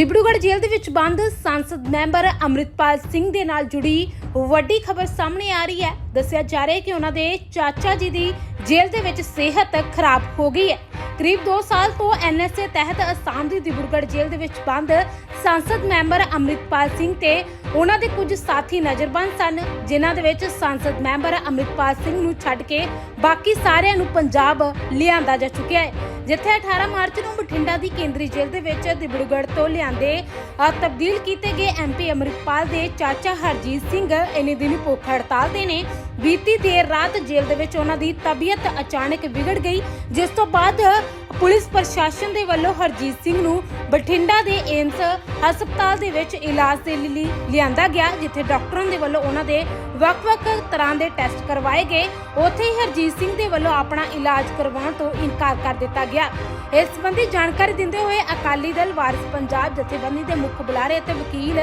ਡਿਬੜੂਗੜ੍ਹ ਜੇਲ੍ਹ ਦੇ ਵਿੱਚ ਬੰਦ ਸੰਸਦ ਮੈਂਬਰ ਅੰਮ੍ਰਿਤਪਾਲ ਸਿੰਘ ਦੇ ਨਾਲ ਜੁੜੀ ਵੱਡੀ ਖਬਰ ਸਾਹਮਣੇ ਆ ਰਹੀ ਹੈ। ਦੱਸਿਆ ਜਾ ਰਿਹਾ ਹੈ ਕਿ ਉਹਨਾਂ ਦੇ ਚਾਚਾ ਜੀ ਦੀ ਜੇਲ੍ਹ ਦੇ ਵਿੱਚ ਸਿਹਤ ਖਰਾਬ ਹੋ ਗਈ ਹੈ। ਕਰੀਬ 2 ਸਾਲ ਤੋਂ ਐਨਐਸਏ ਤਹਿਤ ਅਸਾਮ ਦੀ ਡਿਬੜੂਗੜ੍ਹ ਜੇਲ੍ਹ ਦੇ ਵਿੱਚ ਬੰਦ ਸੰਸਦ ਮੈਂਬਰ ਅੰਮ੍ਰਿਤਪਾਲ ਸਿੰਘ ਤੇ ਉਹਨਾਂ ਦੇ ਕੁਝ ਸਾਥੀ ਨਜ਼ਰਬੰਦ ਸਨ, ਜਿਨ੍ਹਾਂ ਦੇ ਵਿੱਚ ਸੰਸਦ ਮੈਂਬਰ ਅੰਮ੍ਰਿਤਪਾਲ ਸਿੰਘ ਨੂੰ ਛੱਡ ਕੇ ਬਾਕੀ ਸਾਰਿਆਂ ਨੂੰ ਪੰਜਾਬ ਲਿਆਂਦਾ ਜਾ ਚੁੱਕਿਆ ਹੈ, ਜਿੱਥੇ 18 ਮਾਰਚ ਨੂੰ ਬਠਿੰਡਾ ਦੀ ਕੇਂਦਰੀ ਜੇਲ੍ਹ ਦੇ ਵਿੱਚ ਦਿਬੜਗੜ੍ਹ ਤੋਂ ਲਿਆਂਦੇ ਤਬਦੀਲ ਕੀਤੇ ਗਏ ਐਮਪੀ ਅਮਰਿਤਪਾਲ ਦੇ ਚਾਚਾ ਹਰਜੀਤ ਸਿੰਘ ਇਨੀ ਦਿਨ ਭੁੱਖ ਹੜਤਾਲ ਤੇ ਨੇ। ਬੀਤੀ ਦੇਰ ਰਾਤ ਜੇਲ੍ਹ ਦੇ ਵਿੱਚ ਉਹਨਾਂ ਦੀ ਤਬੀਅਤ ਅਚਾਨਕ ਵਿਗੜ ਗਈ, ਜਿਸ ਤੋਂ ਬਾਅਦ ਪੁਲਿਸ ਪ੍ਰਸ਼ਾਸਨ ਦੇ ਵੱਲੋਂ ਹਰਜੀਤ ਸਿੰਘ ਨੂੰ ਬਠਿੰਡਾ ਦੇ ਏਮਸ ਹਸਪਤਾਲ ਦੇ ਵਿੱਚ ਇਲਾਜ ਦੇ ਲਈ ਲਿਆਂਦਾ ਗਿਆ, ਜਿੱਥੇ ਡਾਕਟਰਾਂ ਦੇ ਵੱਲੋਂ ਉਹਨਾਂ ਦੇ ਵੱਖ-ਵੱਖ ਤਰ੍ਹਾਂ ਦੇ ਟੈਸਟ ਕਰਵਾਏ ਗਏ। ਉੱਥੇ ਹੀ ਹਰਜੀਤ ਸਿੰਘ ਦੇ ਵੱਲੋਂ ਆਪਣਾ ਇਲਾਜ ਕਰਵਾਉਣ ਤੋਂ ਇਨਕਾਰ ਕਰ ਦਿੱਤਾ ਗਿਆ। ਇਸ ਸੰਬੰਧੀ ਜਾਣਕਾਰੀ ਦਿੰਦੇ ਹੋਏ ਅਕਾਲੀ ਦਲ ਵਾਰਿਸ ਪੰਜਾਬ ਜਥੇਬੰਦੀ ਦੇ ਮੁੱਖ ਬੁਲਾਰੇ ਅਤੇ ਵਕੀਲ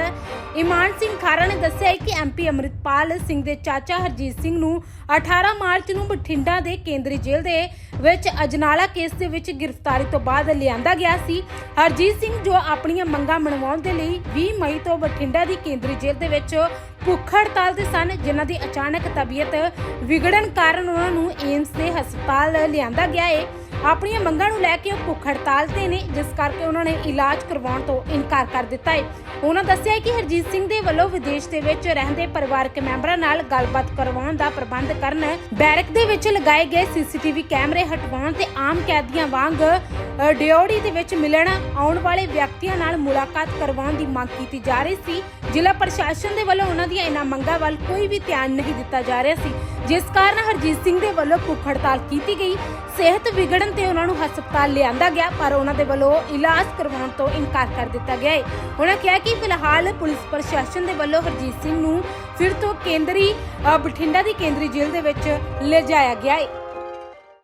ਇਮਾਨ ਸਿੰਘ ਖਾਰਾ ਨੇ ਦੱਸਿਆ ਹੈ ਕਿ ਐਮਪੀ ਅਮਰਿਤਪਾਲ ਸਿੰਘ ਦੇ ਚਾਚਾ ਹਰਜੀਤ ਸਿੰਘ ਨੂੰ 18 ਮਾਰਚ ਨੂੰ ਬਠਿੰਡਾ ਦੇ ਕੇਂਦਰੀ ਜੇਲ੍ਹ ਦੇ ਵਿੱਚ ਅਜਨਾਲਾ ਕੇਸ ਦੇ ਵਿੱਚ ਗ੍ਰਿਫਤਾਰੀ ਤੋਂ ਬਾਅਦ ਲਿਆਂਦਾ ਗਿਆ ਸੀ। ਹਰਜੀਤ ਸਿੰਘ ਜੋ ਆਪਣੀਆਂ ਮੰਗਾਂ ਮਨਵਾਉਣ ਦੇ ਲਈ 20 ਮਈ ਤੋਂ ਬਠਿੰਡਾ ਦੀ ਕੇਂਦਰੀ ਜੇਲ੍ਹ ਦੇ ਵਿੱਚ ਭੁੱਖ ਹੜਤਾਲ ਤੇ ਸਨ, ਜਿਨ੍ਹਾਂ ਦੀ ਅਚਾਨਕ ਤਬੀਅਤ ਵਿਗੜਨ ਕਾਰਨ ਉਹਨਾਂ ਨੂੰ ਏਮਸ ਦੇ ਹਸਪਤਾਲ ਲਿਆਂਦਾ ਗਿਆ ਹੈ ਆਪਣੀਆਂ ਮੰਗਾਂ ਨੂੰ ਲੈ ਕੇ ਉਹ ਭੁੱਖ ਹੜਤਾਲ ਤੇ ਨੇ, ਜਿਸ ਕਰਕੇ ਉਹਨਾਂ ਨੇ ਇਲਾਜ ਕਰਵਾਉਣ ਤੋਂ ਇਨਕਾਰ ਕਰ ਦਿੱਤਾ ਹੈ। ਉਹਨਾਂ ਦੱਸਿਆ ਕਿ ਹਰਜੀਤ ਸਿੰਘ ਦੇ ਵੱਲੋਂ ਵਿਦੇਸ਼ ਦੇ ਵਿੱਚ ਰਹਿੰਦੇ ਪਰਿਵਾਰਕ ਮੈਂਬਰਾਂ ਨਾਲ ਗੱਲਬਾਤ ਕਰਵਾਉਣ ਦਾ ਪ੍ਰਬੰਧ ਕਰਨ, ਬੈਰਕ ਦੇ ਵਿੱਚ ਲਗਾਏ ਗਏ ਸੀਸੀਟੀਵੀ ਕੈਮਰੇ ਹਟਵਾਉਣ ਤੇ ਆਮ ਕੈਦੀਆਂ ਵਾਂਗ ਡਿਓੜੀ ਦੇ ਵਿੱਚ ਮਿਲਣ ਆਉਣ ਵਾਲੇ ਵਿਅਕਤੀਆਂ ਨਾਲ ਮੁਲਾਕਾਤ ਕਰਵਾਉਣ ਦੀ ਮੰਗ ਕੀਤੀ ਜਾ ਰਹੀ ਸੀ। ਜ਼ਿਲ੍ਹਾ ਪ੍ਰਸ਼ਾਸਨ ਦੇ ਵੱਲੋਂ ਉਹਨਾਂ ਦੀਆਂ ਇਹਨਾਂ ਮੰਗਾਂ ਵੱਲ ਕੋਈ ਵੀ ਧਿਆਨ ਨਹੀਂ ਦਿੱਤਾ ਜਾ ਰਿਹਾ ਸੀ। ਜਿਸ ਕਾਰਨ ਹਰਜੀਤ ਸਿੰਘ ਦੇ ਵੱਲੋਂ ਭੁੱਖ ਹੜਤਾਲ ਕੀਤੀ ਗਈ। ਸਿਹਤ ਵਿਗੜਨ ਤੇ ਉਹਨਾਂ ਨੂੰ ਹਸਪਤਾਲ ਲਿਆਂਦਾ ਗਿਆ, ਪਰ ਉਹਨਾਂ ਦੇ ਵੱਲੋਂ ਇਲਾਜ ਕਰਵਾਉਣ ਤੋਂ ਇਨਕਾਰ ਕਰ ਦਿੱਤਾ ਗਿਆ ਹੈ ਉਹਨਾਂ ਕਿਹਾ ਕਿ ਫਿਲਹਾਲ ਪੁਲਿਸ ਪ੍ਰਸ਼ਾਸਨ ਦੇ ਵੱਲੋਂ ਹਰਜੀਤ ਸਿੰਘ ਨੂੰ ਫਿਰ ਤੋਂ ਕੇਂਦਰੀ ਬਠਿੰਡਾ ਦੀ ਕੇਂਦਰੀ ਜੇਲ੍ਹ ਦੇ ਵਿੱਚ ਲਿਜਾਇਆ ਗਿਆ ਹੈ